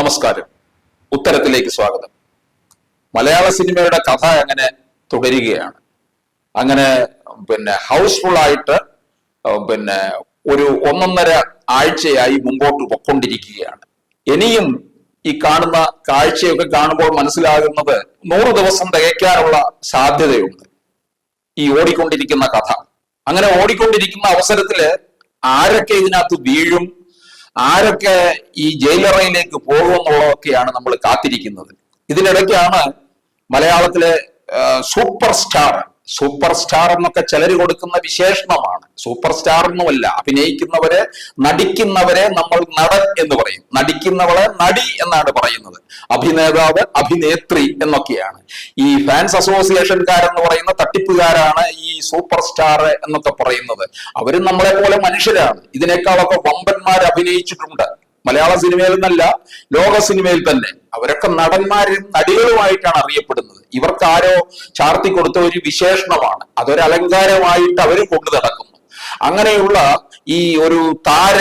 നമസ്കാരം. ഉത്തരത്തിലേക്ക് സ്വാഗതം. മലയാള സിനിമയുടെ കഥ അങ്ങനെ തുടരുകയാണ്. അങ്ങനെ പിന്നെ ഹൗസ്ഫുൾ ആയിട്ട് പിന്നെ ഒരു ഒന്നൊന്നര ആഴ്ചയായി മുമ്പോട്ട് പൊക്കൊണ്ടിരിക്കുകയാണ്. ഇനിയും ഈ കാണുന്ന കാഴ്ചയൊക്കെ കാണുമ്പോൾ മനസ്സിലാകുന്നത് നൂറ് ദിവസം തികയ്ക്കാനുള്ള സാധ്യതയുണ്ട്. ഈ ഓടിക്കൊണ്ടിരിക്കുന്ന കഥ. അങ്ങനെ ഓടിക്കൊണ്ടിരിക്കുന്ന അവസരത്തിൽ ആരൊക്കെ ഇതിനകത്ത് വീഴും ആരൊക്കെ ഈ ജയിലറയിലേക്ക് പോകുമെന്നുള്ളതൊക്കെയാണ് നമ്മൾ കാത്തിരിക്കുന്നത്. ഇതിനിടയ്ക്കാണ് മലയാളത്തിലെ സൂപ്പർ സ്റ്റാർ സൂപ്പർ സ്റ്റാർ എന്നൊക്കെ ചിലർ കൊടുക്കുന്ന വിശേഷണമാണ്. സൂപ്പർ സ്റ്റാർ എന്നുമല്ല അഭിനയിക്കുന്നവരെ നടിക്കുന്നവരെ നമ്മൾ നടൻ എന്ന് പറയും. നടിക്കുന്നവളെ നടി എന്നാണ് പറയുന്നത്. അഭിനേതാവ് അഭിനേത്രി എന്നൊക്കെയാണ്. ഈ ഫാൻസ് അസോസിയേഷൻകാരെന്ന് പറയുന്ന തട്ടിപ്പുകാരാണ് ഈ സൂപ്പർ സ്റ്റാർ എന്നൊക്കെ പറയുന്നത്. അവരും നമ്മളെ പോലെ മനുഷ്യരാണ്. ഇതിനേക്കാളൊക്കെ വമ്പന്മാർ അഭിനയിച്ചിട്ടുണ്ട്. മലയാള സിനിമയിൽ നിന്നല്ല ലോക സിനിമയിൽ തന്നെ. അവരൊക്കെ നടന്മാരും നടികളുമായിട്ടാണ് അറിയപ്പെടുന്നത്. ഇവർക്ക് ആരോ ചാർത്തി കൊടുത്ത ഒരു വിശേഷണമാണ്. അതൊരു അലങ്കാരമായിട്ട് അവർ കൊണ്ടു നടക്കുന്നു. അങ്ങനെയുള്ള ഈ ഒരു താര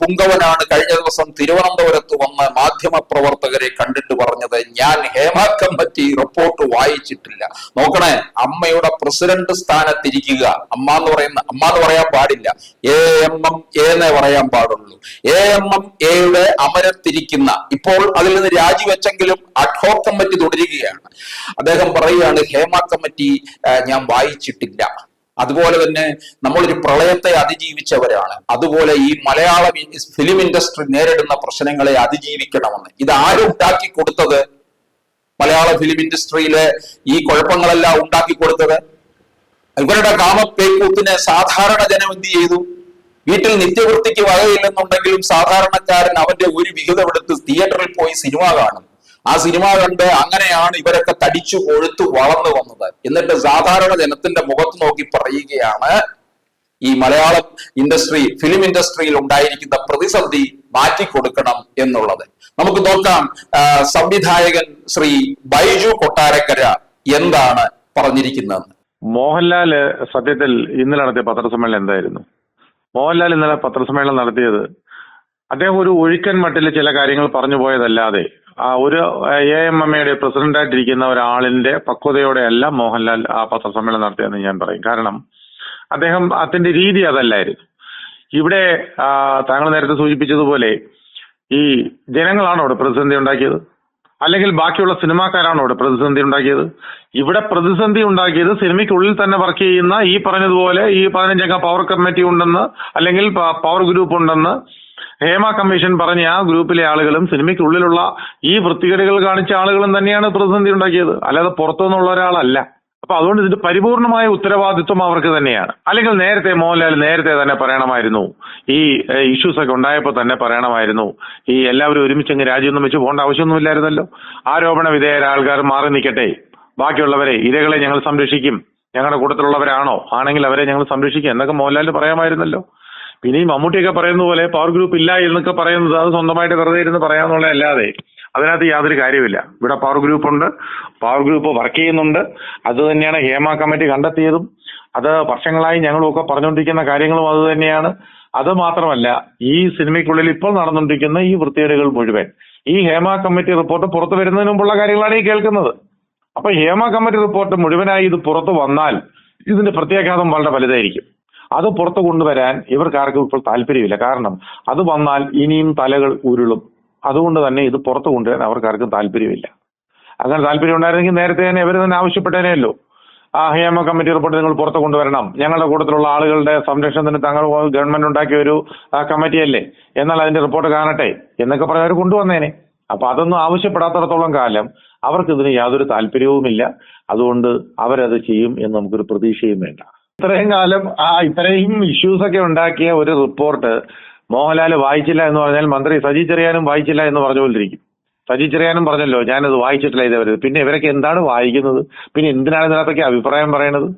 പുങ്കവനാണ് കഴിഞ്ഞ ദിവസം തിരുവനന്തപുരത്ത് വന്ന മാധ്യമ പ്രവർത്തകരെ കണ്ടിട്ട് പറഞ്ഞത് ഞാൻ ഹേമ കമ്മിറ്റി റിപ്പോർട്ട് വായിച്ചിട്ടില്ല. നോക്കണേ അമ്മയുടെ പ്രസിഡന്റ് സ്ഥാനത്തിരിക്കുക. അമ്മ എന്ന് പറയുന്ന അമ്മ എന്ന് പറയാൻ പാടില്ല. എ എം എം എന്നേ പറയാൻ പാടുള്ളൂ. എ എം എം എയുടെ അമരത്തിരിക്കുന്ന ഇപ്പോൾ അതിൽ നിന്ന് രാജിവെച്ചെങ്കിലും അഡ്ഹോ കമ്മിറ്റി തുടരുകയാണ്. അദ്ദേഹം പറയുകയാണ് ഹേമ കമ്മിറ്റി ഞാൻ വായിച്ചിട്ടില്ല. അതുപോലെ തന്നെ നമ്മളൊരു പ്രളയത്തെ അതിജീവിച്ചവരാണ്. അതുപോലെ ഈ മലയാള ഫിലിം ഇൻഡസ്ട്രി നേരിടുന്ന പ്രശ്നങ്ങളെ അതിജീവിക്കണമെന്ന്. ഇത് ആരും ഉണ്ടാക്കി കൊടുത്തത്? മലയാള ഫിലിം ഇൻഡസ്ട്രിയിലെ ഈ കുഴപ്പങ്ങളെല്ലാം ഉണ്ടാക്കി കൊടുത്തത്? ഇവരുടെ കാമപ്പേക്കൂത്തിനെ സാധാരണ ജനം എന്ത് ചെയ്തു? വീട്ടിൽ നിത്യവൃത്തിക്ക് വകയില്ലെന്നുണ്ടെങ്കിലും സാധാരണക്കാരൻ അവന്റെ ഒരു വിഹിതം എടുത്ത് തിയേറ്ററിൽ പോയി സിനിമ കാണും. ആ സിനിമ കണ്ട് അങ്ങനെയാണ് ഇവരൊക്കെ തടിച്ചു കൊഴുത്തു വളർന്നു വന്നത്. എന്നിട്ട് സാധാരണ ജനത്തിന്റെ മുഖത്ത് നോക്കി പറയുകയാണ് ഈ മലയാളം ഇൻഡസ്ട്രി ഫിലിം ഇൻഡസ്ട്രിയിൽ ഉണ്ടായിരിക്കുന്ന പ്രതിസന്ധി മാറ്റിക്കൊടുക്കണം എന്നുള്ളത്. നമുക്ക് നോക്കാം സംവിധായകൻ ശ്രീ ബൈജു കൊട്ടാരക്കര എന്താണ് പറഞ്ഞിരിക്കുന്നത്? മോഹൻലാൽ സത്യത്തിൽ ഇന്നലെ നടത്തിയ പത്രസമ്മേളനം എന്തായിരുന്നു? മോഹൻലാൽ ഇന്നലെ പത്രസമ്മേളനം നടത്തിയത് അദ്ദേഹം ഒരു ഒഴുക്കൻ മട്ടിൽ ചില കാര്യങ്ങൾ പറഞ്ഞു പോയതല്ലാതെ ആ ഒരു എ എം എം എയുടെ പ്രസിഡന്റായിട്ടിരിക്കുന്ന ഒരാളിന്റെ പക്വതയോടെയല്ല മോഹൻലാൽ ആ പത്രസമ്മേളനം നടത്തിയെന്ന് ഞാൻ പറയും. കാരണം അദ്ദേഹം അതിന്റെ രീതി അതല്ലായിരുന്നു. ഇവിടെ താങ്കൾ നേരത്തെ സൂചിപ്പിച്ചതുപോലെ ഈ ജനങ്ങളാണോ അവിടെ പ്രതിസന്ധി ഉണ്ടാക്കിയത്? അല്ലെങ്കിൽ ബാക്കിയുള്ള സിനിമാക്കാരാണോ അവിടെ പ്രതിസന്ധി ഉണ്ടാക്കിയത്? ഇവിടെ പ്രതിസന്ധി ഉണ്ടാക്കിയത് സിനിമയ്ക്കുള്ളിൽ തന്നെ വർക്ക് ചെയ്യുന്ന ഈ പറഞ്ഞതുപോലെ ഈ പതിനഞ്ചംഗ പവർ കമ്മിറ്റി ഉണ്ടെന്ന് അല്ലെങ്കിൽ പവർ ഗ്രൂപ്പ് ഉണ്ടെന്ന് ഹേമ കമ്മീഷൻ പറഞ്ഞ ആ ഗ്രൂപ്പിലെ ആളുകളും സിനിമയ്ക്കുള്ളിലുള്ള ഈ വൃത്തികേടുകൾ കാണിച്ച ആളുകളും തന്നെയാണ് പ്രതിസന്ധി ഉണ്ടാക്കിയത്. അല്ലാതെ പുറത്തുനിന്നുള്ള ഒരാളല്ല. അപ്പൊ അതുകൊണ്ട് ഇതിന്റെ പരിപൂർണമായ ഉത്തരവാദിത്വം അവർക്ക് തന്നെയാണ്. അല്ലെങ്കിൽ നേരത്തെ മോഹൻലാൽ നേരത്തെ തന്നെ പറയണമായിരുന്നു. ഈ ഇഷ്യൂസ് ഒക്കെ ഉണ്ടായപ്പോൾ തന്നെ പറയണമായിരുന്നു. ഈ എല്ലാവരും ഒരുമിച്ച് അങ്ങ് രാജ്യമൊന്നും വെച്ച് പോകേണ്ട ആവശ്യമൊന്നുമില്ലായിരുന്നല്ലോ ആരോപണ വിധേയരായ ആൾക്കാർ മാറി നിൽക്കട്ടെ. ബാക്കിയുള്ളവരെ ഇരകളെ ഞങ്ങൾ സംരക്ഷിക്കും. ഞങ്ങളുടെ കൂട്ടത്തിലുള്ളവരാണോ? ആണെങ്കിൽ അവരെ ഞങ്ങൾ സംരക്ഷിക്കും എന്നൊക്കെ മോഹൻലാലിന് പറയാമായിരുന്നല്ലോ. പിന്നെ ഈ മമ്മൂട്ടിയൊക്കെ പറയുന്ന പോലെ പവർ ഗ്രൂപ്പ് ഇല്ല എന്നൊക്കെ പറയുന്നത് അത് സ്വന്തമായിട്ട് വെറുതെ ഇരുന്ന് പറയാന്നുള്ളതല്ലാതെ അതിനകത്ത് യാതൊരു കാര്യമില്ല ഇവിടെ പവർ ഗ്രൂപ്പ് ഉണ്ട്. പവർ ഗ്രൂപ്പ് വർക്ക് ചെയ്യുന്നുണ്ട്. അത് തന്നെയാണ് ഹേമ കമ്മിറ്റി കണ്ടെത്തിയതും. അത് വർഷങ്ങളായി ഞങ്ങളുമൊക്കെ പറഞ്ഞുകൊണ്ടിരിക്കുന്ന കാര്യങ്ങളും അത് തന്നെയാണ്. അത് മാത്രമല്ല ഈ സിനിമയ്ക്കുള്ളിൽ ഇപ്പോൾ നടന്നുകൊണ്ടിരിക്കുന്ന ഈ വൃത്തികേടുകൾ മുഴുവൻ. ഈ ഹേമ കമ്മിറ്റി റിപ്പോർട്ട് പുറത്തു വരുന്നതിന് മുമ്പുള്ള കാര്യങ്ങളാണ് ഈ കേൾക്കുന്നത്. അപ്പൊ ഹേമ കമ്മിറ്റി റിപ്പോർട്ട് മുഴുവനായി ഇത് പുറത്തു വന്നാൽ ഇതിന്റെ പ്രത്യാഘാതം വളരെ വലുതായിരിക്കും. അത് പുറത്തു കൊണ്ടുവരാൻ ഇവർക്ക് ആർക്കും ഇപ്പോൾ താല്പര്യമില്ല. കാരണം അത് വന്നാൽ ഇനിയും തലകൾ ഉരുളും. അതുകൊണ്ട് തന്നെ ഇത് പുറത്തു കൊണ്ടുവരാൻ അവർക്ക് ആർക്കും താല്പര്യമില്ല. അങ്ങനെ താല്പര്യം ഉണ്ടായിരുന്നെങ്കിൽ നേരത്തെ തന്നെ ഇവർ തന്നെ ആവശ്യപ്പെട്ടേനെയല്ലോ ആ ഹേമ കമ്മിറ്റി റിപ്പോർട്ട് നിങ്ങൾ പുറത്ത് കൊണ്ടുവരണം. ഞങ്ങളുടെ കൂട്ടത്തിലുള്ള ആളുകളുടെ സംരക്ഷണത്തിന് തങ്ങൾ ഗവൺമെന്റ് ഉണ്ടാക്കിയ ഒരു കമ്മിറ്റിയല്ലേ? എന്നാൽ അതിന്റെ റിപ്പോർട്ട് കാണട്ടെ എന്നൊക്കെ പറഞ്ഞ് അവർ കൊണ്ടുവന്നേനെ. അപ്പൊ അതൊന്നും ആവശ്യപ്പെടാത്തിടത്തോളം കാലം അവർക്കിതിന് യാതൊരു താല്പര്യവുമില്ല. അതുകൊണ്ട് അവരത് ചെയ്യും എന്ന് നമുക്കൊരു പ്രതീക്ഷയും വേണ്ട. ഇത്രയും കാലം ആ ഇത്രയും ഇഷ്യൂസ് ഒക്കെ ഉണ്ടാക്കിയ ഒരു റിപ്പോർട്ട് മോഹൻലാൽ വായിച്ചില്ല എന്ന് പറഞ്ഞാൽ മന്ത്രി സജി ചെറിയാനും വായിച്ചില്ല എന്ന് പറഞ്ഞുകൊണ്ടിരിക്കും. സജി ചെറിയാനും പറഞ്ഞല്ലോ ഞാനത് വായിച്ചിട്ടില്ല ഇതേവരെ. പിന്നെ ഇവരൊക്കെ എന്താണ് വായിക്കുന്നത്? പിന്നെ എന്തിനാണ് ഇതിനകത്തൊക്കെ അഭിപ്രായം പറയണത്?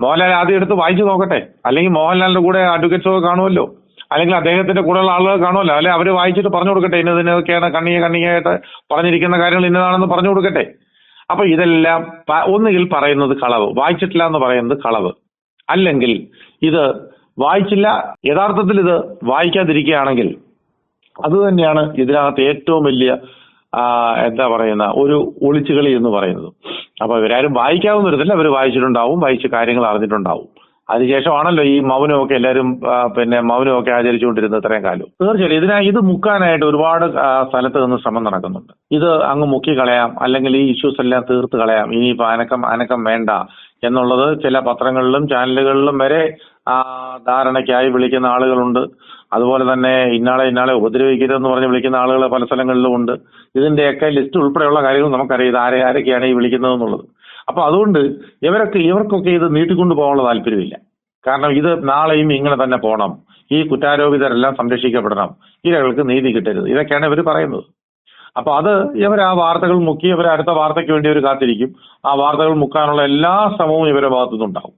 മോഹൻലാൽ ആദ്യം എടുത്ത് വായിച്ചു നോക്കട്ടെ. അല്ലെങ്കിൽ മോഹൻലാലിന്റെ കൂടെ അഡ്വക്കേറ്റ്സ് ഒക്കെ കാണുമല്ലോ. അല്ലെങ്കിൽ അദ്ദേഹത്തിന്റെ കൂടെയുള്ള ആളുകൾ കാണുമല്ലോ. അല്ലെ അവർ വായിച്ചിട്ട് പറഞ്ഞു കൊടുക്കട്ടെ. ഇന്നതിനൊക്കെയാണ് കണ്ണിയെ കണ്ണിയായിട്ട് പറഞ്ഞിരിക്കുന്ന കാര്യങ്ങൾ ഇന്നതാണെന്ന് പറഞ്ഞു കൊടുക്കട്ടെ. അപ്പൊ ഇതെല്ലാം ഒന്നുകിൽ പറയുന്നത് കളവ്. വായിച്ചിട്ടില്ല എന്ന് പറയുന്നത് കളവ്. അല്ലെങ്കിൽ ഇത് വായിച്ചില്ല യഥാർത്ഥത്തിൽ ഇത് വായിക്കാതിരിക്കുകയാണെങ്കിൽ അത് തന്നെയാണ് ഇതിനകത്ത് ഏറ്റവും വലിയ എന്താ പറയുന്ന ഒരു ഒളിച്ചുകളി എന്ന് പറയുന്നത്. അപ്പൊ ഇവരാരും വായിക്കാവുന്ന വരത്തില്ല അവർ വായിച്ചിട്ടുണ്ടാവും വായിച്ച് കാര്യങ്ങൾ അറിഞ്ഞിട്ടുണ്ടാവും. അതിനുശേഷമാണല്ലോ ഈ മൗനമൊക്കെ എല്ലാവരും പിന്നെ മൗനമൊക്കെ ആചരിച്ചുകൊണ്ടിരുന്നത് ഇത്രയും കാലം. തീർച്ചയായും ഇതിനാ ഇത് മുക്കാനായിട്ട് ഒരുപാട് സ്ഥലത്ത് നിന്ന് ശ്രമം നടക്കുന്നുണ്ട്. ഇത് അങ്ങ് മുക്കി കളയാം അല്ലെങ്കിൽ ഈ ഇഷ്യൂസ് എല്ലാം തീർത്ത് കളയാം ഇനിയിപ്പോ അനക്കം അനക്കം വേണ്ട. എന്നുള്ളത് ചില പത്രങ്ങളിലും ചാനലുകളിലും വരെ ആ, ധാരണയ്ക്കായി വിളിക്കുന്ന ആളുകളുണ്ട്. അതുപോലെ തന്നെ ഇന്നാളെ ഇന്നാളെ ഉപദ്രവിക്കരുതെന്ന് പറഞ്ഞ് വിളിക്കുന്ന ആളുകൾ പല സ്ഥലങ്ങളിലും ഉണ്ട്. ഇതിന്റെയൊക്കെ ലിസ്റ്റ് ഉൾപ്പെടെയുള്ള കാര്യങ്ങൾ നമുക്കറിയാം. ഇത് ആരെ ആരൊക്കെയാണ് ഈ വിളിക്കുന്നത് എന്നുള്ളത് അപ്പൊ അതുകൊണ്ട് ഇവരൊക്കെ ഇവർക്കൊക്കെ ഇത് നീട്ടിക്കൊണ്ടു പോകാനുള്ള താല്പര്യമില്ല. കാരണം ഇത് നാളെയും ഇങ്ങനെ തന്നെ പോകണം ഈ കുറ്റാരോപിതരെല്ലാം സംരക്ഷിക്കപ്പെടണം. ഇരകൾക്ക് നീതി കിട്ടരുത്. ഇതൊക്കെയാണ് ഇവർ പറയുന്നത്. അപ്പൊ അത് ഇവർ ആ വാർത്തകൾ മുക്കി ഇവർ അടുത്ത വാർത്തയ്ക്ക് വേണ്ടി അവർ കാത്തിരിക്കും. ആ വാർത്തകൾ മുക്കാനുള്ള എല്ലാ ശ്രമവും ഇവരുടെ ഭാഗത്തുനിന്നുണ്ടാവും.